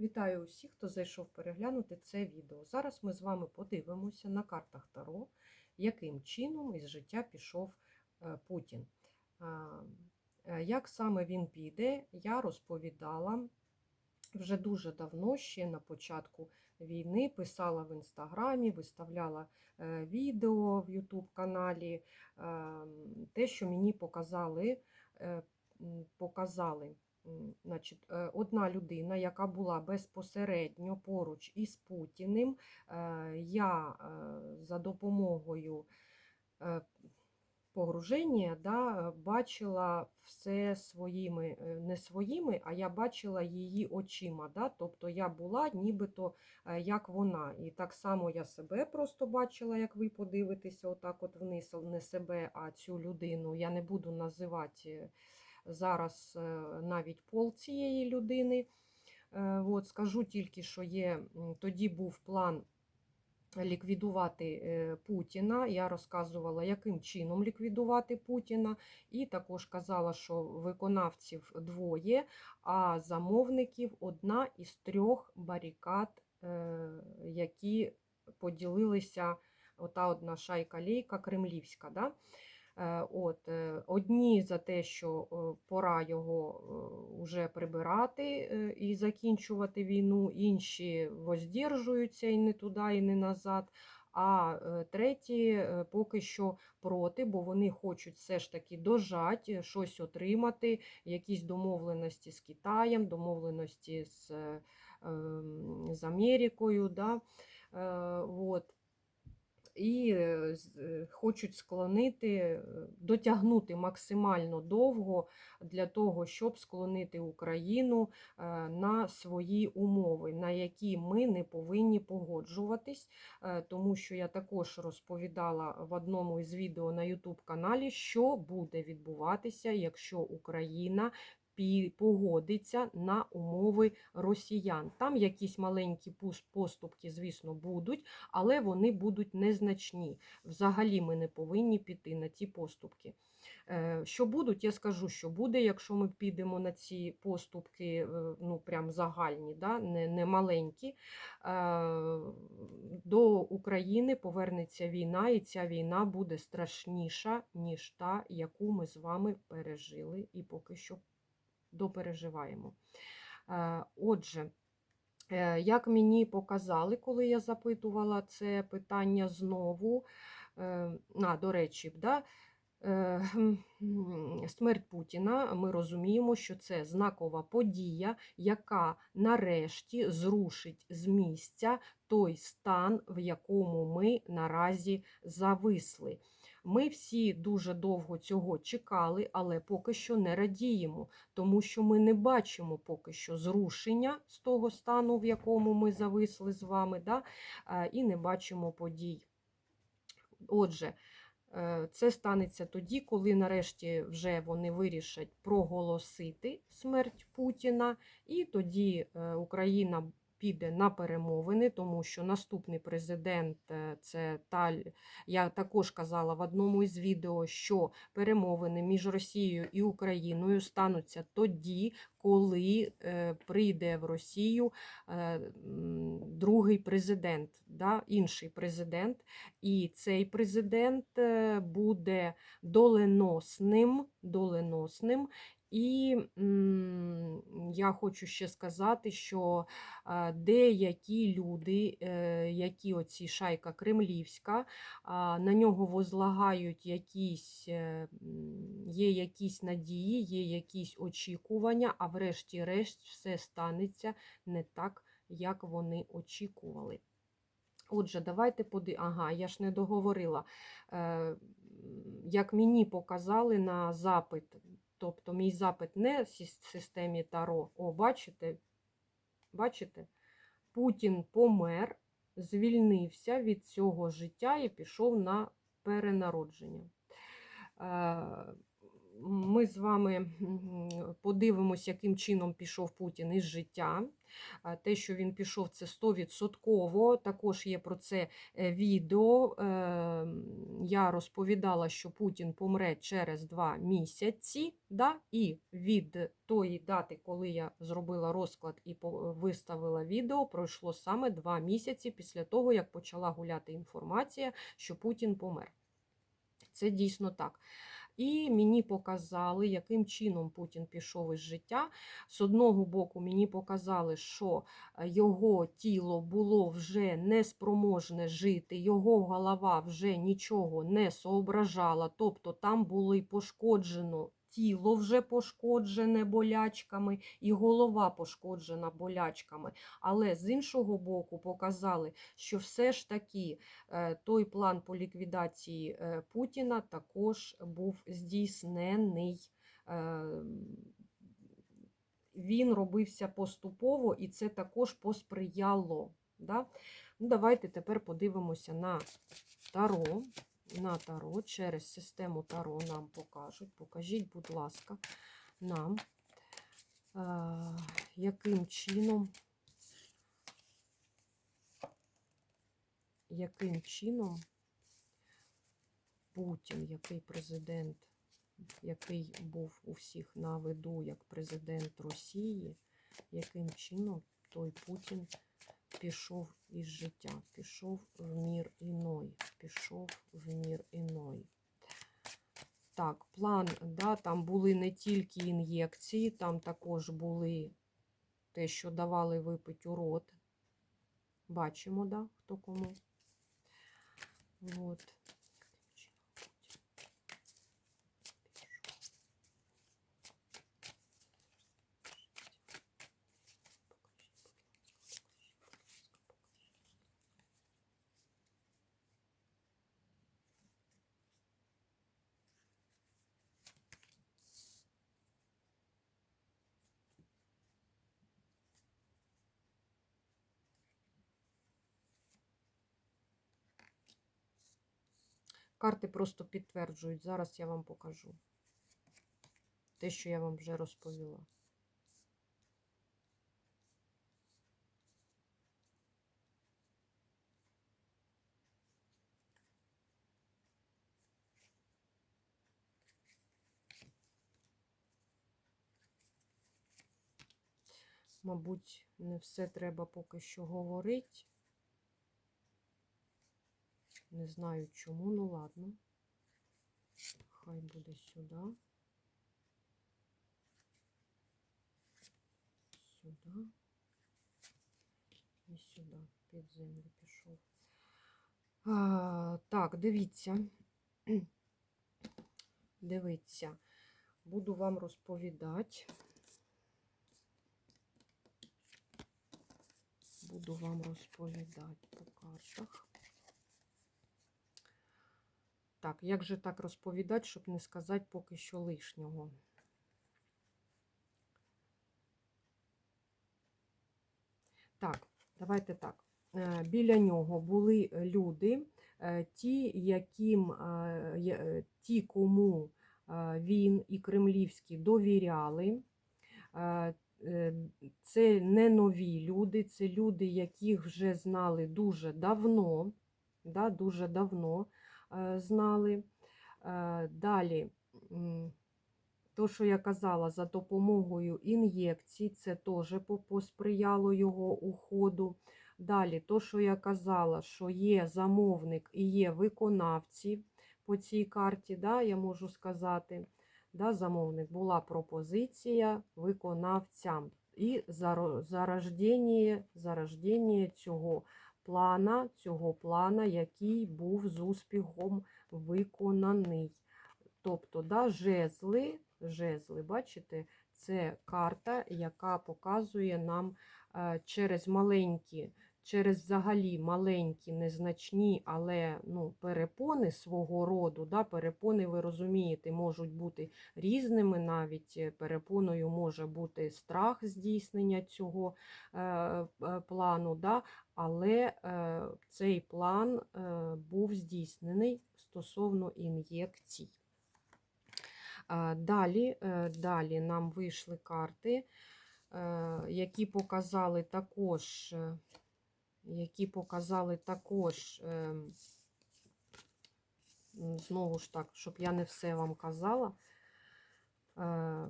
Вітаю усіх, хто зайшов переглянути це відео. Зараз ми з вами подивимося на картах Таро, яким чином із життя пішов е, Путін. Е, Як саме він піде, я розповідала вже дуже давно, ще на початку війни, писала в інстаграмі, виставляла е, відео в Ютуб каналі. Те, що мені показали, показали. Значить, е, одна людина, яка була безпосередньо поруч із Путіним, е, я е, за допомогою погруження да, бачила все своїми, не своїми, а я бачила її очима. Да? Тобто я була нібито як вона. І так само я себе просто бачила, як ви подивитеся, отак от вниз, не себе, а цю людину. Я не буду називати зараз е, навіть пол цієї людини. Е, От, скажу тільки, що є, тоді був план ліквідувати е, Путіна. Я розказувала, яким чином ліквідувати Путіна, і також казала, що виконавців двоє, а замовників одна із трьох барикад, які поділилися ота одна шайка-лейка кремлівська. Да? Е, От, е, Одні за те, що е, пора його вже прибирати і закінчувати війну, інші воздержуються і не туди, і не назад. А треті поки що проти, бо вони хочуть все ж таки дожати, щось отримати, якісь домовленості з Китаєм, домовленості з, ем, з Америкою. Да? От і е, е, хочуть склонити, е, дотягнути максимально довго для того, щоб склонити Україну на свої умови, на які ми не повинні погоджуватись, тому що я також розповідала в одному із відео на YouTube каналі, що буде відбуватися, якщо Україна погодиться на умови росіян. Там якісь маленькі поступки, звісно, будуть, але вони будуть незначні. Взагалі ми не повинні піти на ці поступки. Е, Що будуть, я скажу, що буде, якщо ми підемо на ці поступки, е, ну прям загальні, да, не, не маленькі. Е, До України повернеться війна, і ця війна буде страшніша, ніж та, яку ми з вами пережили і поки що допереживаємо. Е, Отже, е, як мені показали, коли я запитувала це питання знову, е, а, до речі, да, смерть Путіна, ми розуміємо, що це знакова подія, яка нарешті зрушить з місця той стан, в якому ми наразі зависли. Ми всі дуже довго цього чекали, але поки що не радіємо, тому що ми не бачимо поки що зрушення з того стану, в якому ми зависли з вами, да? е, і не бачимо подій. Отже, е, це станеться тоді, коли нарешті вже вони вирішать проголосити смерть Путіна, і тоді е, Україна піде на перемовини, тому що наступний президент е, це Таль. Я також казала в одному із відео, що перемовини між Росією і Україною стануться тоді, коли е, прийде в Росію е, другий президент, да, інший президент. І цей президент буде доленосним, доленосним. І я хочу ще сказати, що деякі люди, е, які оці шайка кремлівська, на нього возлагають якісь, е, є якісь надії, є якісь очікування, а врешті-решт все станеться не так, як вони очікували. Отже, давайте поди... Ага, я ж не договорила. Е, як мені показали на запит, тобто мій запит не в системі Таро. О, бачите? Бачите? Путін помер, звільнився від цього життя і пішов на перенародження. Е, ми з вами подивимось, яким чином пішов Путін із життя. Те, що він пішов, це 100%. Також є про це е, відео. Е, Я розповідала, що Путін помре через два місяці. Да? І від тої дати, коли я зробила розклад і виставила відео, пройшло саме два місяці після того, як почала гуляти інформація, що Путін помер. Це дійсно так. І мені показали, яким чином Путін пішов із життя. З одного боку, мені показали, що е, його тіло було вже неспроможне жити, його голова вже нічого не соображала, тобто там були пошкоджено. Тіло вже пошкоджене болячками, і голова пошкоджена болячками. Але з іншого боку, показали, що все ж таки е, той план по ліквідації е, Путіна також був здійснений. Е, Він робився поступово, і це також посприяло. Да? Ну, давайте тепер подивимося на Таро. На Таро через систему Таро нам покажуть. Покажіть, будь ласка, нам, е, яким чином яким чином Путін, який президент, який був у всіх на виду як президент Росії, яким чином той Путін пішов із життя, пішов в мір іной, пішов в мір іной. Так, план, да, там були не тільки ін'єкції, там також були те, що давали випити у рот. Бачимо, да, хто кому. Вот. Карти просто підтверджують. Зараз я вам покажу. Те, що я вам вже розповіла. Мабуть, не все треба поки що говорити. Не знаю чому, ну ладно. Хай буде сюди. Сюди. І сюди. Під землю пішов. А, так, дивіться. Дивіться. Буду вам розповідати. Буду вам розповідати по картах. Так, як же так розповідати, щоб не сказати поки що лишнього? Так, давайте так. Е, Біля нього були люди, е, ті, яким, е, ті, кому він і Кремлівський довіряли. Це не нові люди, це люди, яких вже знали дуже давно. Да, дуже давно знали. Е, Далі, то, що я казала, за допомогою ін'єкцій, це теж посприяло його уходу. Далі, то, що я казала, що є замовник і є виконавці по цій карті, да, я можу сказати, да, замовник була пропозиція виконавцям. І заро- зарождення, зарождення цього плана, цього плана, який був з успіхом виконаний. Тобто, да, жезли, жезли, бачите, це карта, яка показує нам е, через маленькі, через взагалі маленькі, незначні, але ну, перепони свого роду. Да, Перепони, ви розумієте, можуть бути різними. Навіть е, перепоною може бути страх здійснення цього е, е, плану. Да, але е, цей план е, був здійснений стосовно ін'єкцій. Е, Далі, е, далі нам вийшли карти, е, які показали також, е, які показали також, е, знову ж так, щоб я не все вам казала. е,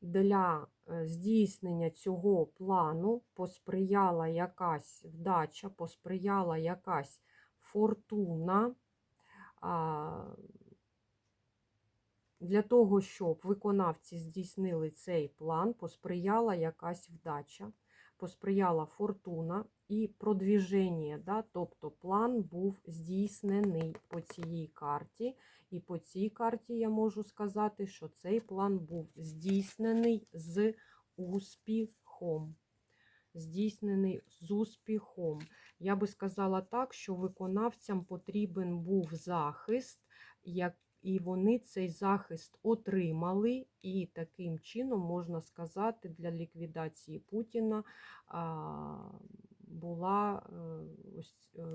Для е, здійснення цього плану посприяла якась вдача, посприяла якась фортуна. Для того, щоб виконавці здійснили цей план, посприяла якась вдача, посприяла фортуна і продвіження. Да? Тобто план був здійснений по цій карті. І по цій карті я можу сказати, що цей план був здійснений з успіхом. Здійснений з успіхом. Я би сказала так, що виконавцям потрібен був захист, як і вони цей захист отримали, і таким чином, можна сказати, для ліквідації Путіна була е, ось, е,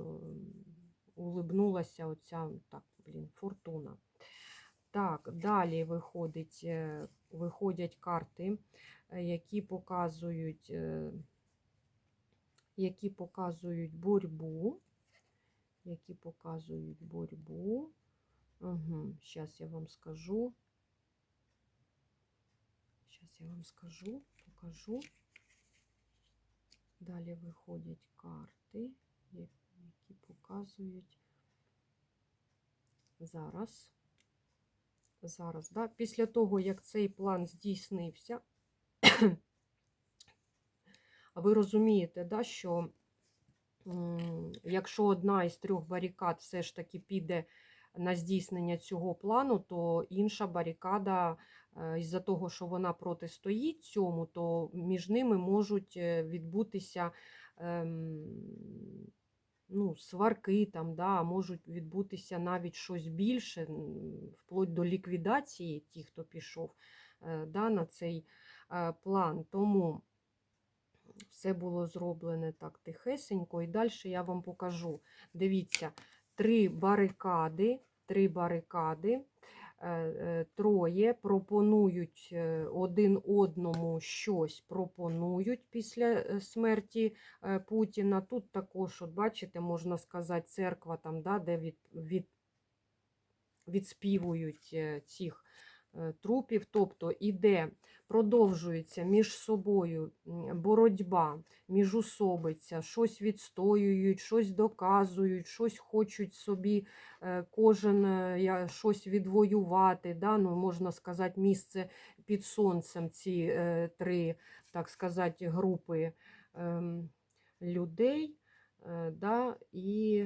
улибнулася оця так, блін, фортуна. Так, далі виходить, е, виходять карти, які показують, які показують боротьбу, які показують боротьбу. Угу. Зараз я вам скажу. Зараз я вам скажу, покажу. Далі виходять карти, які показують зараз. Зараз, да? після того, як цей план здійснився, ви розумієте, да, що якщо одна із трьох барикад все ж таки піде на здійснення цього плану, то інша барикада, е, із-за того, що вона протистоїть цьому, то між ними можуть е, відбутися ем, ну, сварки, там, да, можуть відбутися навіть щось більше, вплоть до ліквідації ті, хто пішов е, да, на цей план. Тому все було зроблене так тихесенько. І далі я вам покажу. Дивіться, три барикади, три барикади, е, е, троє пропонують е, один одному щось пропонують після смерті Путіна. Тут також, от бачите, можна сказати, церква, там, да, де від, від, відспівують цих трупів. Тобто іде, продовжується між собою боротьба, міжусобиця, щось відстоюють, щось доказують, щось хочуть собі е, кожен е, щось відвоювати. Да? Ну, можна сказати, місце під сонцем ці е, три, так сказати, групи ем, людей. е, Да? І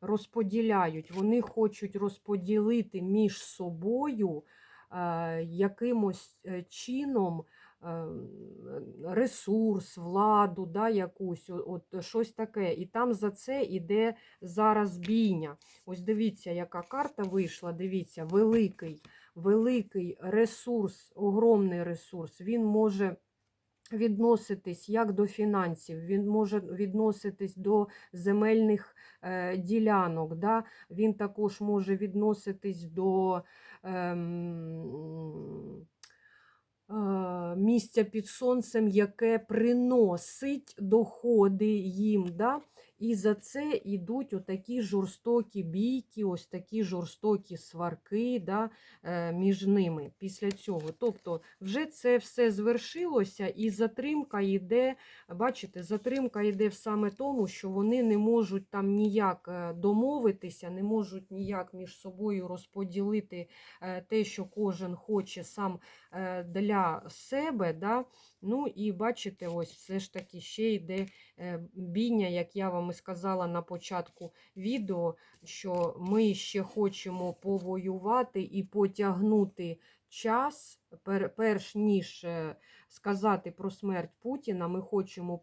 розподіляють. Вони хочуть розподілити між собою е, якимось е, чином е, ресурс, владу, да, якусь, от щось таке. І там за це йде зараз бійня. Ось дивіться, яка карта вийшла. Дивіться, великий, великий ресурс, огромний ресурс. Він може відноситись як до фінансів, він може відноситись до земельних е, ділянок. Да? Він також може відноситись до ем, е, місця під сонцем, яке приносить доходи їм. Да? І за це йдуть отакі жорстокі бійки, ось такі жорстокі сварки да, е, між ними після цього. Тобто, вже це все звершилося, і затримка йде, бачите, затримка йде в саме тому, що вони не можуть там ніяк е, домовитися, не можуть ніяк між собою розподілити е, те, що кожен хоче сам для себе. Да? Ну і бачите, ось все ж таки ще йде е, бійня, як я вам і сказала на початку відео, що ми ще хочемо повоювати і потягнути час, пер- перш ніж е, сказати про смерть Путіна, ми хочемо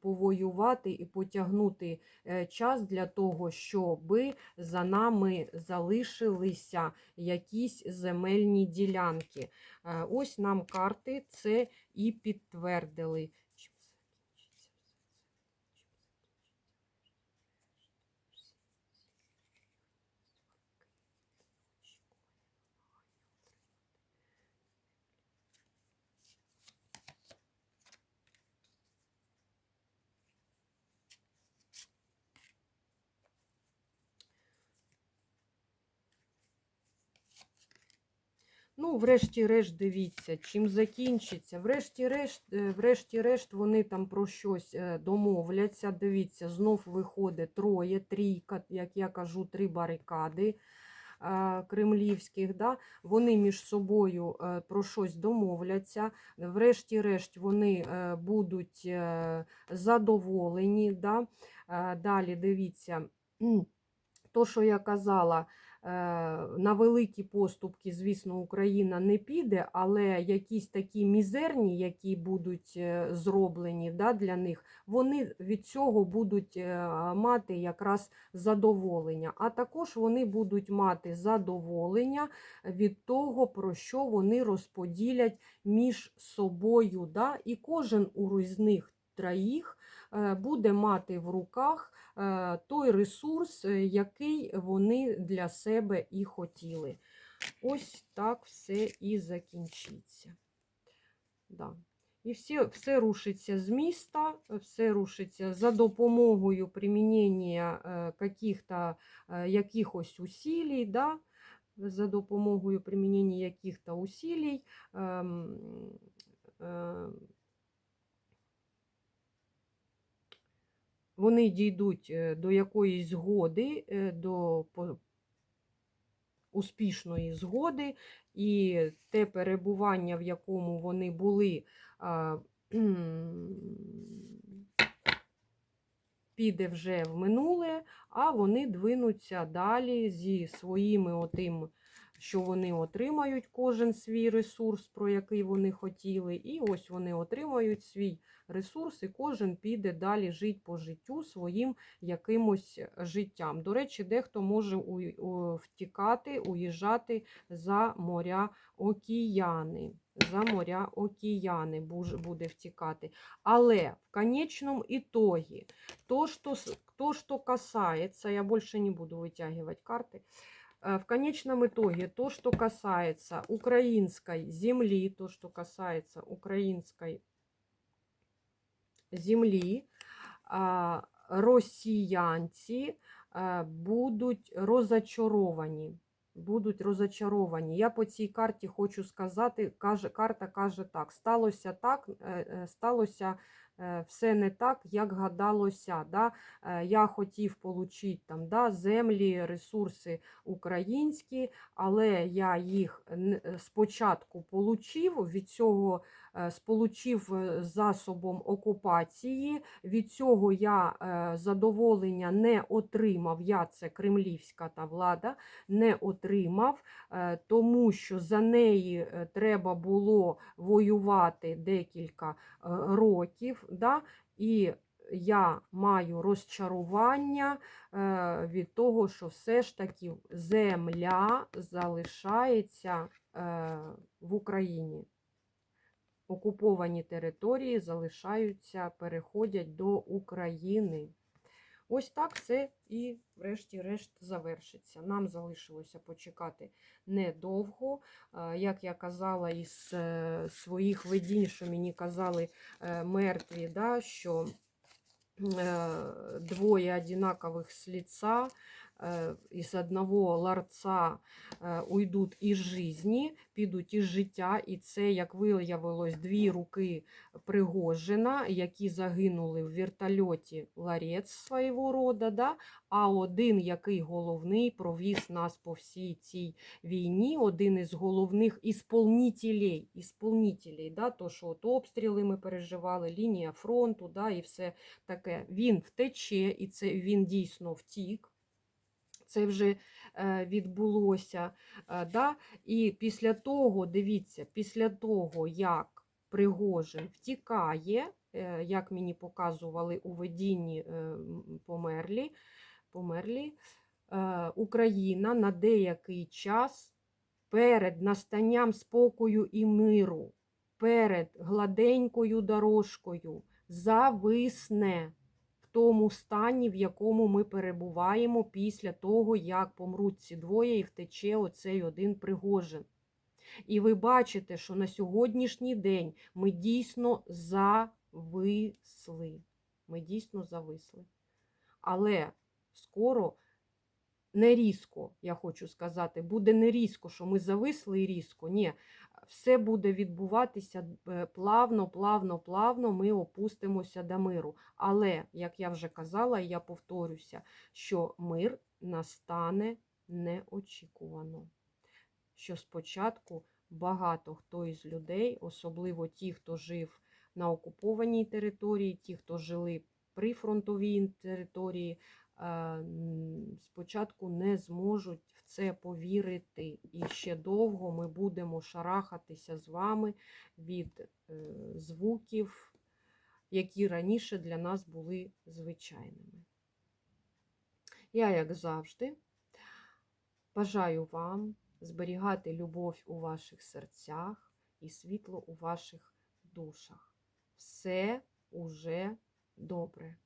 повоювати і потягнути е, час для того, щоби за нами залишилися якісь земельні ділянки. Е, Ось нам карти це і підтвердили. Врешті-решт, дивіться, чим закінчиться. Врешті-решт, е, врешті-решт вони там про щось е, домовляться. Дивіться, знов виходить троє, трійка, як я кажу, три барикади е, кремлівських. Да? Вони між собою про щось домовляться. Врешті-решт вони будуть задоволені. Да? Далі дивіться, то, що я казала. Е, На великі поступки, звісно, Україна не піде, але якісь такі мізерні, які будуть е, зроблені да, для них, вони від цього будуть е, мати якраз задоволення. А також вони будуть мати задоволення від того, про що вони розподілять між собою. Да? І кожен з них троїх е, буде мати в руках е, той ресурс, е, який вони для себе і хотіли. Ось так все і закінчиться. Да. І все, все рушиться з міста, все рушиться за допомогою примінення якихось усилій, да? за допомогою примінення яких-то усилій. ем, е, вони дійдуть е, до якоїсь згоди, е, до успішної згоди, і те перебування, в якому вони були, піде вже в минуле, а вони двинуться далі зі своїми отим, що вони отримають кожен свій ресурс, про який вони хотіли. І ось вони отримають свій ресурс, і кожен піде далі жити по життю своїм якимось життям. До речі, дехто може у- у- втікати, уїжджати за моря океани. За моря океани буж- буде втікати. Але в конечном итоге, то, что, с- то, что касается, я больше не буду вытягивать карты, Э, в конечном итоге, то, что касается украинской земли, то, что касается украинской землі, а, росіянці а, будуть розочаровані. Будуть розочаровані. Я по цій карті хочу сказати, каже, карта каже так: сталося так, е, сталося все не так, як гадалося. Да? Е, Я хотів отримати там, да, землі, ресурси українські, але я їх н- спочатку отримав, від цього е, сполучив е, засобом окупації. Від цього я е, задоволення не отримав. Я це кремлівська та влада не отримав, е, тому що за неї е, треба було воювати декілька е, років. Да? І я маю розчарування е, від того, що все ж таки земля залишається е, в Україні окуповані території залишаються, переходять до України. Ось так це і, врешті-решт, завершиться. Нам залишилося почекати недовго. Е, Як я казала із е, своїх видінь, що мені казали е, мертві, да, що двоє одинакових з е, із одного ларца е, уйдуть із жизни, підуть із життя, і це, як виявилось, дві руки Пригожина, які загинули в вертольоті ларець свого рода, да? а один, який головний, провіз нас по всій цій війні, один із головних ісполнітелей, ісполнітелей да? то, що от обстріли ми переживали, лінія фронту да? і все таке. Він втече, і це він дійсно втік. Це вже е, відбулося. Е, да? І після того, дивіться, після того, як Пригожин втікає, е, як мені показували у видінні померлі, померлі Україна на деякий час перед настанням спокою і миру, перед гладенькою дорожкою зависне тому стані, в якому ми перебуваємо після того, як помруть ці двоє і втече оцей один Пригожин. І ви бачите, що на сьогоднішній день ми дійсно зависли. Ми дійсно зависли. Але скоро не різко, я хочу сказати, буде не різко, що ми зависли і різко. Ні, все буде відбуватися е, плавно, плавно, плавно. Ми опустимося до миру. Але, як я вже казала, я повторюся, що мир настане неочікувано. Що спочатку багато хто із людей, особливо ті, хто жив на окупованій території, ті, хто жили при фронтовій території, спочатку не зможуть в це повірити. І ще довго ми будемо шарахатися з вами від е, звуків, які раніше для нас були звичайними. Я, як завжди, бажаю вам зберігати любов у ваших серцях і світло у ваших душах. Все уже добре.